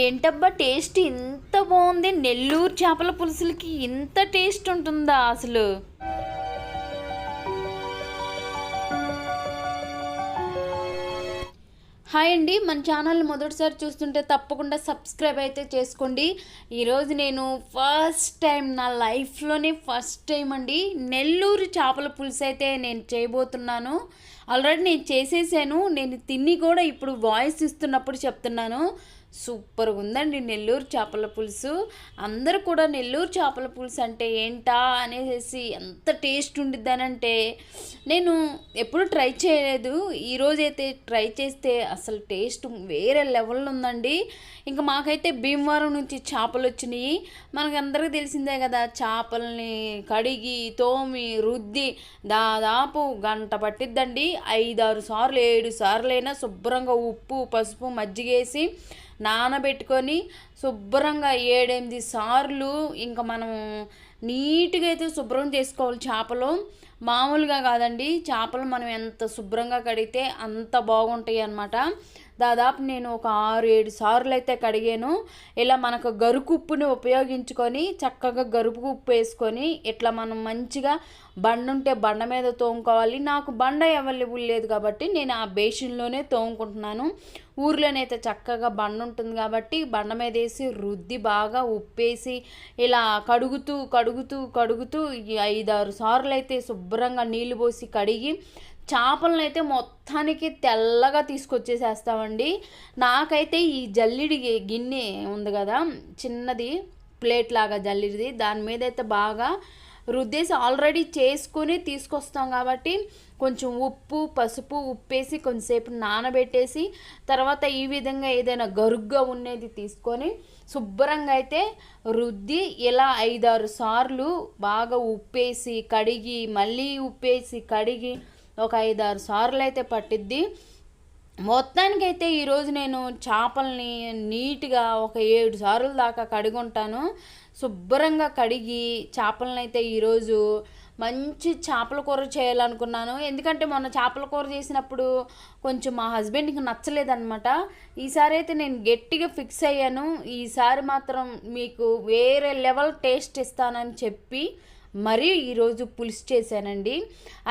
ఏంటబ్బా టేస్ట్ ఇంత బాగుంది? నెల్లూరు చేపల పులుసులకి ఇంత టేస్ట్ ఉంటుందా అసలు? హాయ్ అండి మన ఛానల్ మొదటిసారి చూస్తుంటే తప్పకుండా సబ్స్క్రైబ్ అయితే చేసుకోండి. ఈరోజు నేను ఫస్ట్ టైం నా లైఫ్లోనే ఫస్ట్ టైం అండి నెల్లూరు చేపల పులుసు అయితే నేను చేయబోతున్నాను. ఆల్రెడీ నేను చేసేసాను నేను తిని కూడా ఇప్పుడు వాయిస్ ఇస్తున్నప్పుడు చెప్తున్నాను. సూపర్గా ఉందండి. నెల్లూరు చేపల పులుసు. అందరూ కూడా నెల్లూరు చేపల పులుసు అంటే ఏంటా అనేసి ఎంత టేస్ట్ ఉండిద్దనంటే నేను ఎప్పుడు ట్రై చేయలేదు. ఈరోజైతే ట్రై చేస్తే అసలు టేస్ట్ వేరే లెవెల్లో ఉందండి. ఇంకా మాకైతే భీమవరం నుంచి చేపలు వచ్చినాయి. మనకు అందరికీ తెలిసిందే కదా చేపల్ని కడిగి తోమి రుద్ది దాదాపు గంట పట్టిద్దండి. ఐదారు సార్లు ఏడు సార్లైనా శుభ్రంగా ఉప్పు పసుపు మజ్జిగేసి నానబెట్టుకొని శుభ్రంగా ఏడెనిమిది సార్లు ఇంకా మనం నీట్గా అయితే శుభ్రం చేసుకోవాలి చేపలు. మామూలుగా కాదండి. చేపలు మనం ఎంత శుభ్రంగా కడిగితే అంత బాగుంటాయి అన్నమాట దాదాపు నేను ఒక ఆరు ఏడు సార్లు అయితే కడిగాను. ఇలా మనకు గరుకు ఉప్పుని ఉపయోగించుకొని చక్కగా గరుపు ఉప్పు వేసుకొని ఇట్లా మనం మంచిగా బండ ఉంటే బండ మీద తోముకోవాలి. నాకు బండ అవైలబుల్ లేదు కాబట్టి నేను ఆ బేసిన్లోనే తోముకుంటున్నాను. ఊర్లోనైతే చక్కగా బండ ఉంటుంది కాబట్టి బండ మీద వేసి రుద్ది బాగా ఉప్పేసి ఇలా కడుగుతూ కడుగుతూ కడుగుతూ ఐదారు సార్లు అయితే శుభ్రంగా నీళ్ళు పోసి కడిగి చేపలను అయితే మొత్తానికి తెల్లగా తీసుకొచ్చేసేస్తామండి. నాకైతే ఈ జల్లిడి గిన్నె ఉంది కదా చిన్నది ప్లేట్ లాగా జల్లిడిది. దాని మీద అయితే బాగా రుద్దేసి ఆల్రెడీ చేసుకుని తీసుకొస్తాం కాబట్టి కొంచెం ఉప్పు పసుపు ఉప్పేసి కొంచెంసేపు నానబెట్టేసి తర్వాత ఈ విధంగా ఏదైనా గరుగ్గా ఉండేది తీసుకొని శుభ్రంగా అయితే రుద్ది ఇలా ఐదారు సార్లు బాగా ఉప్పేసి కడిగి మళ్ళీ ఉప్పేసి కడిగి ఒక ఐదారు సార్లు అయితే పట్టిద్ది. మొత్తానికైతే ఈరోజు నేను చేపల్ని నీట్గా ఒక ఏడు సార్లు దాకా కడుగుంటాను. శుభ్రంగా కడిగి చేపలను అయితే ఈరోజు మంచి చేపల కూర చేయాలనుకున్నాను. ఎందుకంటే మొన్న చేపల కూర చేసినప్పుడు కొంచెం మా హస్బెండ్కి నచ్చలేదనమాట ఈసారి అయితే నేను గట్టిగా ఫిక్స్ అయ్యాను. ఈసారి మాత్రం మీకు వేరే లెవెల్ టేస్ట్ ఇస్తానని చెప్పి మరీ ఈరోజు పులుసు చేశానండి.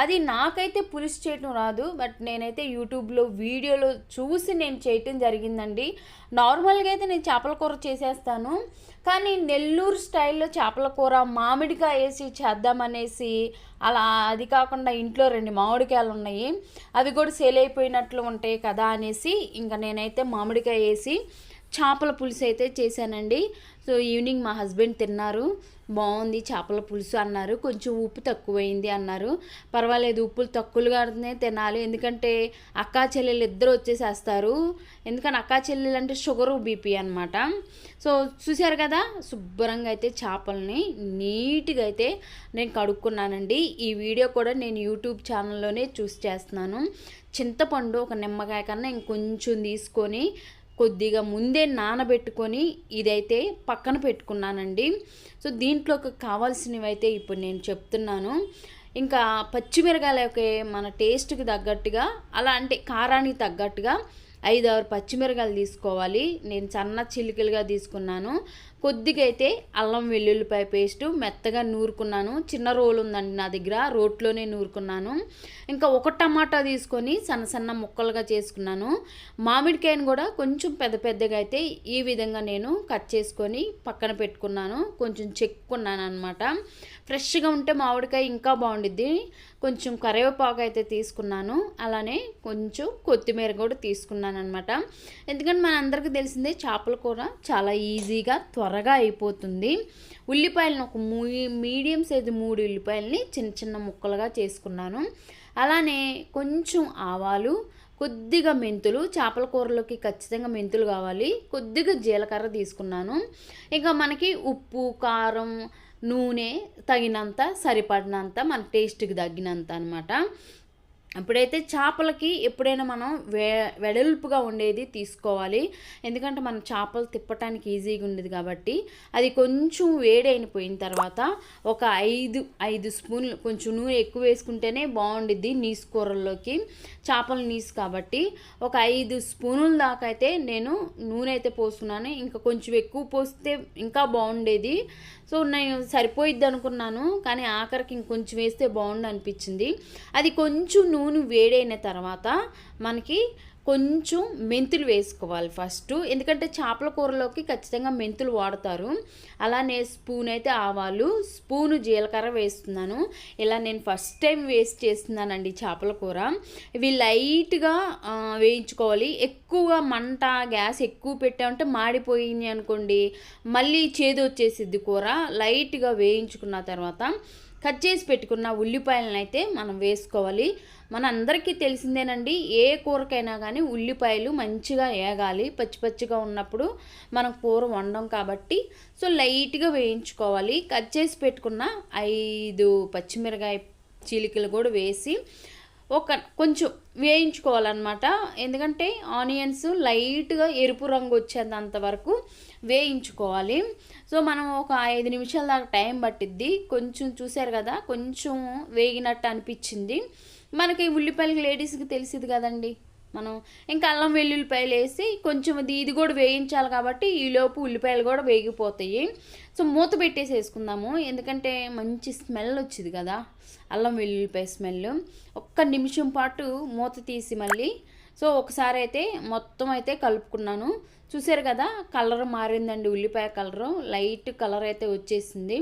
అది నాకైతే పులుసు చేయటం రాదు బట్ నేనైతే యూట్యూబ్లో వీడియోలో చూసి నేను చేయటం జరిగిందండి. నార్మల్గా అయితే నేను చేపల కూర చేసేస్తాను కానీ నెల్లూరు స్టైల్లో చేపల కూర మామిడికాయ వేసి చేద్దామనేసి అలా అది కాకుండా ఇంట్లో రెండు మామిడికాయలు ఉన్నాయి. అవి కూడా సేల్ అయిపోయినట్లు ఉంటాయి కదా అనేసి ఇంకా నేనైతే మామిడికాయ వేసి చేపల పులుసు అయితే చేశానండి. సో ఈవినింగ్ మా హస్బెండ్ తిన్నారు. బాగుంది చేపల పులుసు అన్నారు. కొంచెం ఉప్పు తక్కువైంది అన్నారు. పర్వాలేదు ఉప్పులు తక్కువగానే తినాలి. ఎందుకంటే అక్కా చెల్లెలు ఇద్దరు వచ్చేసేస్తారు. ఎందుకంటే అక్కా చెల్లెలు అంటే షుగరు బీపీ అనమాట సో చూశారు కదా శుభ్రంగా అయితే చేపల్ని నీట్గా అయితే నేను కడుక్కున్నానండి. ఈ వీడియో కూడా నేను యూట్యూబ్ ఛానల్లోనే చూసి చేస్తున్నాను. చింతపండు ఒక నిమ్మకాయ కన్నా ఇంకొంచెం తీసుకొని కొద్దిగా ముందే నానబెట్టుకొని ఇదైతే పక్కన పెట్టుకున్నానండి. సో దీంట్లోకి కావాల్సినవి అయితే ఇప్పుడు నేను చెప్తున్నాను. ఇంకా పచ్చిమిరకాయలకి మన టేస్ట్కి తగ్గట్టుగా అలా అంటే కారానికి తగ్గట్టుగా ఐదు ఆరు పచ్చిమిరకాయలు తీసుకోవాలి. నేను సన్న చిలికలుగా తీసుకున్నాను. కొద్దిగా అయితే అల్లం వెల్లుల్లిపాయ పేస్టు మెత్తగా నూరుకున్నాను. చిన్న రోలు ఉందండి నా దగ్గర రోట్లోనే నూరుకున్నాను. ఇంకా ఒక టమాటా తీసుకొని సన్న సన్న ముక్కలుగా చేసుకున్నాను. మామిడికాయను కూడా కొంచెం పెద్ద పెద్దగా అయితే ఈ విధంగా నేను కట్ చేసుకొని పక్కన పెట్టుకున్నాను. కొంచెం చెక్కున్నాను అనమాట ఫ్రెష్గా ఉంటే మామిడికాయ ఇంకా బాగుండిద్ది. కొంచెం కరివేపాకు అయితే తీసుకున్నాను. అలానే కొంచెం కొత్తిమీర కూడా తీసుకున్నాను అనమాట ఎందుకంటే మనందరికీ తెలిసిందే చేపల కూర చాలా ఈజీగా త్వరగా అయిపోతుంది. ఉల్లిపాయలను ఒక మీడియం సైజు మూడు ఉల్లిపాయలని చిన్న చిన్న ముక్కలుగా చేసుకున్నాను. అలానే కొంచెం ఆవాలు కొద్దిగా మెంతులు చేపల కూరలోకి ఖచ్చితంగా మెంతులు కావాలి. కొద్దిగా జీలకర్ర తీసుకున్నాను. ఇంకా మనకి ఉప్పు కారం నూనె తగినంత సరిపడినంత మన టేస్ట్కి తగ్గినంత అనమాట అప్పుడైతే చేపలకి ఎప్పుడైనా మనం వె వెడల్పుగా ఉండేది తీసుకోవాలి. ఎందుకంటే మనం చేపలు తిప్పటానికి ఈజీగా ఉండేది కాబట్టి అది కొంచెం వేడైపోయిన తర్వాత ఒక ఐదు ఐదు స్పూన్లు కొంచెం నూనె ఎక్కువ వేసుకుంటేనే బాగుండిద్ది నీసు కూరల్లోకి. చేపల నీసు కాబట్టి ఒక ఐదు స్పూనుల దాకా అయితే నేను నూనె అయితే పోసుకున్నాను ఇంకా కొంచెం ఎక్కువ పోస్తే ఇంకా బాగుండేది. సో నేను సరిపోయిద్ది అనుకున్నాను కానీ ఆఖరికి ఇంకొంచెం వేస్తే బాగుండు అనిపించింది. అది కొంచెం నూనె వేడైన తర్వాత మనకి కొంచెం మెంతులు వేసుకోవాలి ఫస్ట్. ఎందుకంటే చేపల కూరలోకి ఖచ్చితంగా మెంతులు వాడతారు. అలానే స్పూన్ అయితే ఆవాలు స్పూను జీలకర్ర వేస్తున్నాను. ఇలా నేను ఫస్ట్ టైం వేస్ట్ చేస్తున్నానండి చేపల కూర. ఇవి లైట్గా వేయించుకోవాలి. ఎక్కువ మంట గ్యాస్ ఎక్కువ పెట్టామంటే మాడిపోయింది అనుకోండి మళ్ళీ చేదు వచ్చేసిద్ది కూర. లైట్గా వేయించుకున్న తర్వాత కట్ చేసి పెట్టుకున్న ఉల్లిపాయలను అయితే మనం వేసుకోవాలి. మన అందరికీ తెలిసిందేనండి ఏ కూరకైనా కానీ ఉల్లిపాయలు మంచిగా వేగాలి. పచ్చి పచ్చిగా ఉన్నప్పుడు మనం కూర వండం కాబట్టి. సో లైట్గా వేయించుకోవాలి. కట్ చేసి పెట్టుకున్న ఐదు పచ్చిమిరకాయ చీలికలు కూడా వేసి ఒక కొంచెం వేయించుకోవాలన్నమాట. ఎందుకంటే ఆనియన్స్ లైట్గా ఎరుపు రంగు వచ్చేంత వరకు వేయించుకోవాలి. సో మనం ఒక ఐదు నిమిషాల దాకా టైం పట్టిద్ది. కొంచెం చూసారు కదా కొంచెం వేగినట్టు అనిపించింది. మనకి ఉల్లిపాయలకి లేడీస్కి తెలిసింది కదండి. మనం ఇంకా అల్లం వెల్లుల్లిపాయలు వేసి కొంచెం ఇది కూడా వేయించాలి కాబట్టి ఈలోపు ఉల్లిపాయలు కూడా వేగిపోతాయి. సో మూత పెట్టేసి వేసుకుందాము. ఎందుకంటే మంచి స్మెల్ వచ్చింది కదా అల్లం వెల్లుల్లిపాయ స్మెల్. ఒక్క నిమిషం పాటు మూత తీసి మళ్ళీ సో ఒకసారి అయితే మొత్తం అయితే కలుపుకున్నాను. చూసారు కదా కలర్ మారిందండి ఉల్లిపాయ కలరు. లైట్ కలర్ అయితే వచ్చేసింది.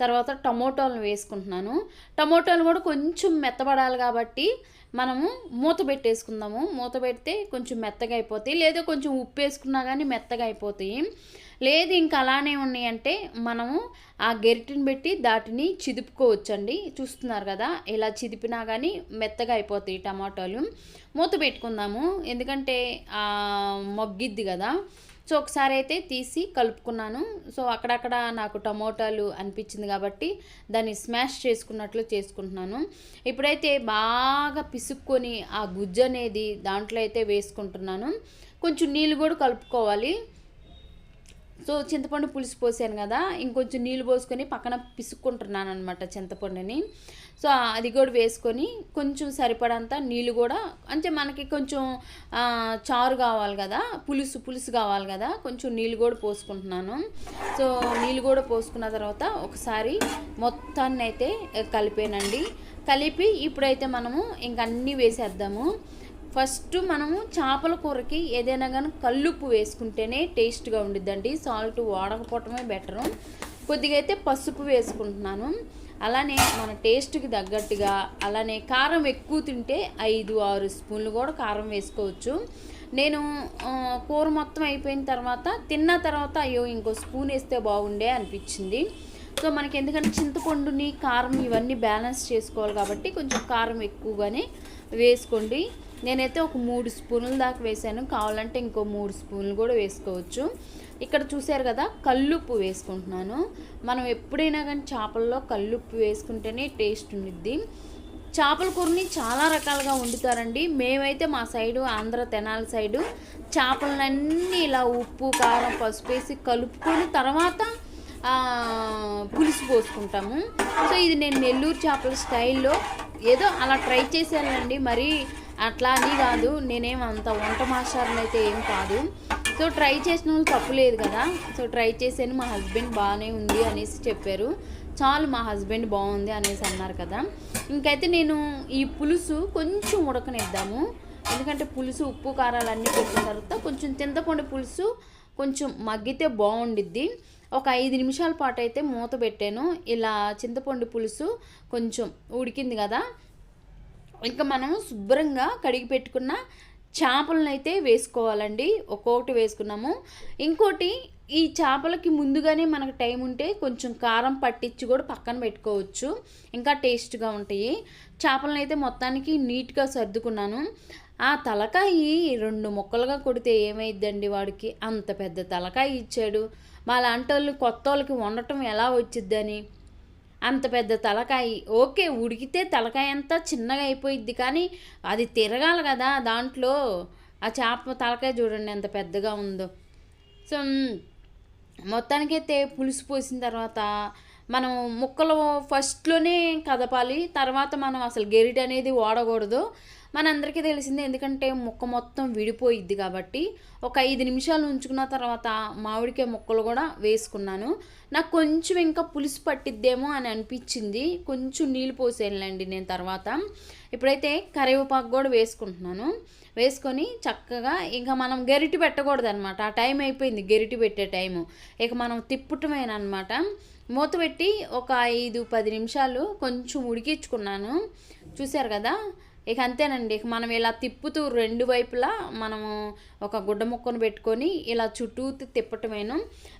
తర్వాత టమోటాలను వేసుకుంటున్నాను. టమోటోలు కూడా కొంచెం మెత్తబడాలి కాబట్టి మనము మూత పెట్టేసుకుందాము. మూత పెడితే కొంచెం మెత్తగా అయిపోతాయి. లేదా కొంచెం ఉప్పు వేసుకున్నా కానీ మెత్తగా అయిపోతాయి. లేదు ఇంకా అలానే ఉన్నాయంటే మనము ఆ గెరిటిని పెట్టి దాటిని చిదుపుకోవచ్చండి. చూస్తున్నారు కదా ఇలా చిదిపినా కానీ మెత్తగా అయిపోతాయి టమాటాలు. మూత పెట్టుకుందాము. ఎందుకంటే మొగ్గిద్ది కదా. సో ఒకసారి అయితే తీసి కలుపుకున్నాను. సో అక్కడక్కడ నాకు టమోటాలు అనిపించింది కాబట్టి దాన్ని స్మాష్ చేసుకున్నట్లు చేసుకుంటున్నాను. ఇప్పుడైతే బాగా పిసుక్కొని ఆ గుజ్జు అనేది దాంట్లో అయితే వేసుకుంటున్నాను. కొంచెం నీళ్ళు కూడా కలుపుకోవాలి. సో చింతపండు పులుసు పోసాను కదా ఇంకొంచెం నీళ్ళు పోసుకొని పక్కన పిసుక్కుంటున్నాను అనమాట చింతపండుని. సో అది కూడా వేసుకొని కొంచెం సరిపడంత నీళ్ళు కూడా అంటే మనకి కొంచెం చారు కావాలి కదా పులుసు పులుసు కావాలి కదా కొంచెం నీళ్ళు కూడా పోసుకుంటున్నాను. సో నీళ్ళు కూడా పోసుకున్న తర్వాత ఒకసారి మొత్తాన్ని అయితే కలిపానండి. కలిపి ఇప్పుడైతే మనము ఇంక అన్నీ వేసేద్దాము. ఫస్ట్ మనము చేపల కూరకి ఏదైనా కానీ కల్లుప్పు వేసుకుంటేనే టేస్ట్గా ఉండిద్దండి. సాల్ట్ వాడకపోవటమే బెటరు. కొద్దిగా అయితే పసుపు వేసుకుంటున్నాను. అలానే మన టేస్ట్కి తగ్గట్టుగా అలానే కారం ఎక్కువ తింటే ఐదు ఆరు స్పూన్లు కూడా కారం వేసుకోవచ్చు. నేను కూర మొత్తం అయిపోయిన తర్వాత తిన్న తర్వాత అయ్యో ఇంకో స్పూన్ వేస్తే బాగుండే అనిపించింది. సో మనకి ఎందుకంటే చింతపండుని కారం ఇవన్నీ బ్యాలెన్స్ చేసుకోవాలి కాబట్టి కొంచెం కారం ఎక్కువగానే వేసుకోండి. నేనైతే ఒక మూడు స్పూన్ల దాకా వేసాను. కావాలంటే ఇంకో మూడు స్పూన్లు కూడా వేసుకోవచ్చు. ఇక్కడ చూసారు కదా కల్లుప్పు వేసుకుంటున్నాను. మనం ఎప్పుడైనా కానీ చేపల్లో కల్లుప్పు వేసుకుంటేనే టేస్ట్ ఉండిద్ది. చేపల కూరని చాలా రకాలుగా వండుతారండి. మేమైతే మా సైడు ఆంధ్ర తెనాలి సైడు చేపలన్నీ ఇలా ఉప్పు కారం పసుపు వేసి కలుపుకొని తర్వాత పులుసు పోసుకుంటాము. సో ఇది నేను నెల్లూరు చేపల స్టైల్లో ఏదో అలా ట్రై చేశానండి మరి అట్లా అని కాదు నేనేం అంత వంట మాస్టర్ని అయితే ఏం కాదు. సో ట్రై చేసిన వాళ్ళు తప్పులేదు కదా. సో ట్రై చేసాను మా హస్బెండ్ బాగానే ఉంది అనేసి చెప్పారు. చాలు మా హస్బెండ్ బాగుంది అనేసి అన్నారు కదా. ఇంకైతే నేను ఈ పులుసు కొంచెం ఉడకనిద్దాము. ఎందుకంటే పులుసు ఉప్పు కారాలు అన్నీ పెట్టిన తర్వాత కొంచెం చింతపండు పులుసు కొంచెం మగ్గితే బాగుండిద్ది. ఒక ఐదు నిమిషాల పాటు అయితే మూత పెట్టాను. ఇలా చింతపండు పులుసు కొంచెం ఉడికింది కదా. ఇంకా మనం శుభ్రంగా కడిగి పెట్టుకున్న చేపలను అయితే వేసుకోవాలండి. ఒక్కొక్కటి వేసుకున్నాము. ఇంకోటి ఈ చేపలకి ముందుగానే మనకు టైం ఉంటే కొంచెం కారం పట్టించి కూడా పక్కన పెట్టుకోవచ్చు. ఇంకా టేస్ట్గా ఉంటాయి. చేపలను అయితే మొత్తానికి నీట్గా సర్దుకున్నాను. ఆ తలకాయి రెండు ముక్కలుగా కొడితే ఏమైద్దండి వాడికి? అంత పెద్ద తలకాయ ఇచ్చాడు. మా లాంటి వాళ్ళు కొత్త వాళ్ళకి వండటం ఎలా వచ్చిద్దని? అంత పెద్ద తలకాయ ఓకే ఉడికితే తలకాయ అంతా చిన్నగా అయిపోయిద్ది కానీ అది తిరగాలి కదా దాంట్లో. ఆ చేప తలకాయ చూడండి ఎంత పెద్దగా ఉందో. సో మొత్తానికైతే పులుసు పోసిన తర్వాత మనం ముక్కలు ఫస్ట్లోనే కదపాలి. తర్వాత మనం అసలు గెరిట్ అనేది వాడకూడదు. మనందరికీ తెలిసిందే ఎందుకంటే ముక్క మొత్తం విడిపోయిద్ది కాబట్టి ఒక ఐదు నిమిషాలు ఉంచుకున్న తర్వాత మామిడికాయ ముక్కలు కూడా వేసుకున్నాను. నాకు కొంచెం ఇంకా పులుసు పట్టిద్దేమో అని అనిపించింది. కొంచెం నీళ్ళు పోసేయాలండి నేను తర్వాత. ఇప్పుడైతే కరివేపాకు కూడా వేసుకుంటున్నాను. వేసుకొని చక్కగా ఇంకా మనం గరిటి పెట్టకూడదు అనమాట ఆ టైం అయిపోయింది గరిటి పెట్టే టైము ఇక మనం తిప్పుటమేనమాట మూత పెట్టి ఒక ఐదు పది నిమిషాలు కొంచెం ఉడికించుకున్నాను. చూశారు కదా? ఇక అంతేనండి. ఇక మనం ఇలా తిప్పుతూ రెండు వైపులా మనము ఒక గుడ్డ ముక్కను పెట్టుకొని ఇలా చుట్టూ తిప్పటమేను.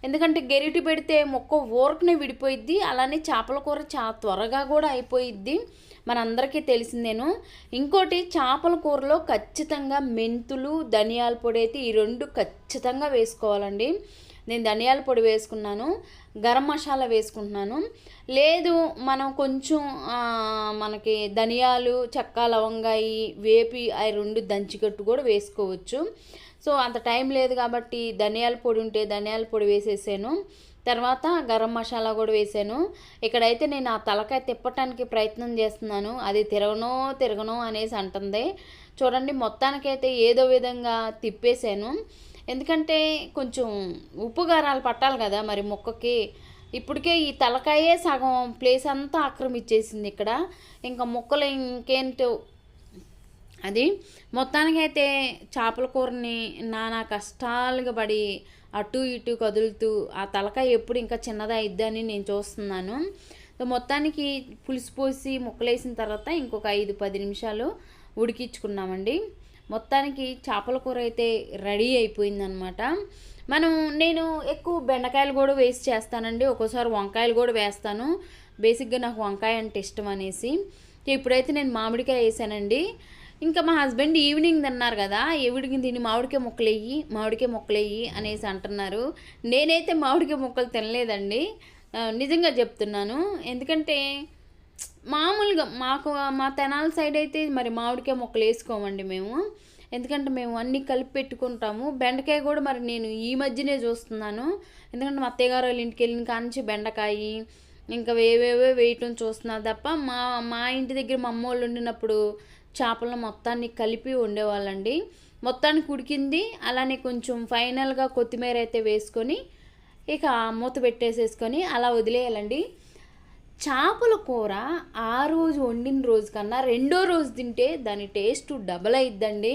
ఎందుకంటే గెరిటి పెడితే మొక్క ఊరకనే విడిపోయిద్ది అలానే చేపల కూర చాలా త్వరగా కూడా అయిపోయిద్ది. మనందరికీ తెలిసిందేను. ఇంకోటి చేపల కూరలో ఖచ్చితంగా మెంతులు ధనియాల పొడి అయితే ఈ రెండు ఖచ్చితంగా వేసుకోవాలండి. నేను ధనియాల పొడి వేసుకున్నాను. గరం మసాలా వేసుకుంటున్నాను. లేదు మనం కొంచెం మనకి ధనియాలు చెక్క లవంగాయి వేపి అవి రెండు దంచికట్టు కూడా వేసుకోవచ్చు. సో అంత టైం లేదు కాబట్టి ధనియాల పొడి ఉంటే ధనియాల పొడి వేసేసాను. తర్వాత గరం మసాలా కూడా వేసాను. ఇక్కడైతే నేను ఆ తలకాయ తిప్పటానికి ప్రయత్నం చేస్తున్నాను. అది తిరగనో తిరగనో అనేసి అంటుంది. చూడండి మొత్తానికైతే ఏదో విధంగా తిప్పేశాను ఎందుకంటే కొంచెం ఉప్పు కారాలు పట్టాలి కదా మరి మొక్కకి. ఇప్పటికే ఈ తలకాయే సగం ప్లేస్ అంతా ఆక్రమించేసింది ఇక్కడ. ఇంకా మొక్కలు ఇంకేంటో అది మొత్తానికైతే చేపల కూరని నానా కష్టాలుగా పడి అటు ఇటు కదులుతూ ఆ తలకాయ ఎప్పుడు ఇంకా చిన్నదా అయిద్దని నేను చూస్తున్నాను. మొత్తానికి పులుసు పోసి ముక్కలేసిన తర్వాత ఇంకొక ఐదు పది నిమిషాలు ఉడికించుకున్నామండి. మొత్తానికి చేపల కూర అయితే రెడీ అయిపోయిందనమాట మనం నేను ఎక్కువ బెండకాయలు కూడా వేసి చేస్తానండి. ఒక్కోసారి వంకాయలు కూడా వేస్తాను. బేసిక్గా నాకు వంకాయ అంటే ఇష్టం అనేసి. ఇప్పుడైతే నేను మామిడికాయ వేసానండి. ఇంకా మా హస్బెండ్ ఈవినింగ్ తిన్నారు కదా ఈవినింగ్ తిని మామిడికాయ ముక్కలు మామిడికాయ ముక్కలు అనేసి అంటున్నారు. నేనైతే మామిడికాయ ముక్కలు తినలేదండి. నిజంగా చెప్తున్నాను. ఎందుకంటే మామూలుగా మాకు మా తెనాల సైడ్ అయితే మరి మామిడికాయ మొక్కలు వేసుకోమండి మేము. ఎందుకంటే మేము అన్నీ కలిపి పెట్టుకుంటాము. బెండకాయ కూడా మరి నేను ఈ మధ్యనే చూస్తున్నాను. ఎందుకంటే మా అత్తయ్య గారు వాళ్ళ ఇంటికి వెళ్ళిన కానించి బెండకాయ ఇంకా వేవేవే వేయటం చూస్తున్నారు తప్ప మా మా ఇంటి దగ్గర మా అమ్మ వాళ్ళు ఉండినప్పుడు చేపలను మొత్తాన్ని కలిపి ఉండేవాళ్ళండి మొత్తానికి ఉడికింది అలానే కొంచెం ఫైనల్గా కొత్తిమీర అయితే వేసుకొని ఇక మూత పెట్టేసేసుకొని అలా వదిలేయాలండి. చేపల కూర ఆ రోజు వండిన రోజు కన్నా రెండో రోజు తింటే దాని టేస్ట్ డబల్ అయిద్దండి.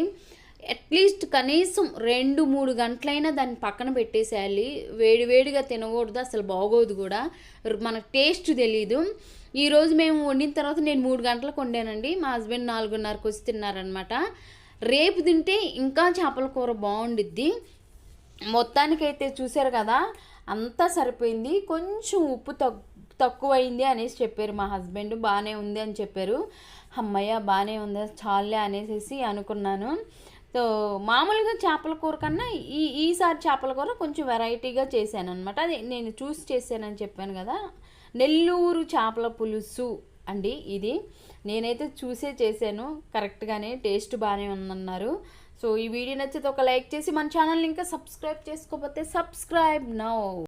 అట్లీస్ట్ కనీసం రెండు మూడు గంటలైనా దాన్ని పక్కన పెట్టేసేయాలి. వేడివేడిగా తినకూడదు అసలు బాగోదు కూడా. మనకు టేస్ట్ తెలీదు. ఈరోజు మేము వండిన తర్వాత నేను మూడు గంటలకు వండానండి. మా హస్బెండ్ నాలుగున్నరకు వచ్చి తిన్నారనమాట రేపు తింటే ఇంకా చేపల కూర బాగుండిద్ది. మొత్తానికైతే చూశారు కదా అంతా సరిపోయింది. కొంచెం ఉప్పు తగ్గు తక్కువైంది అనేసి చెప్పారు. మా హస్బెండ్ బాగానే ఉంది అని చెప్పారు. అమ్మయ్య బాగానే ఉంది చాలే అనేసి అనుకున్నాను. సో మామూలుగా చేపల కూర కన్నా ఈ ఈసారి చేపల కూర కొంచెం వెరైటీగా చేశాను అనమాట అది నేను చూసి చేశానని చెప్పాను కదా. నెల్లూరు చేపల పులుసు అండి ఇది. నేనైతే చూసే చేశాను. కరెక్ట్గానే టేస్ట్ బాగానే ఉందన్నారు. సో ఈ వీడియో నచ్చితే ఒక లైక్ చేసి మన ఛానల్ని ఇంకా సబ్స్క్రైబ్ చేసుకోకపోతే సబ్స్క్రైబ్ నౌ.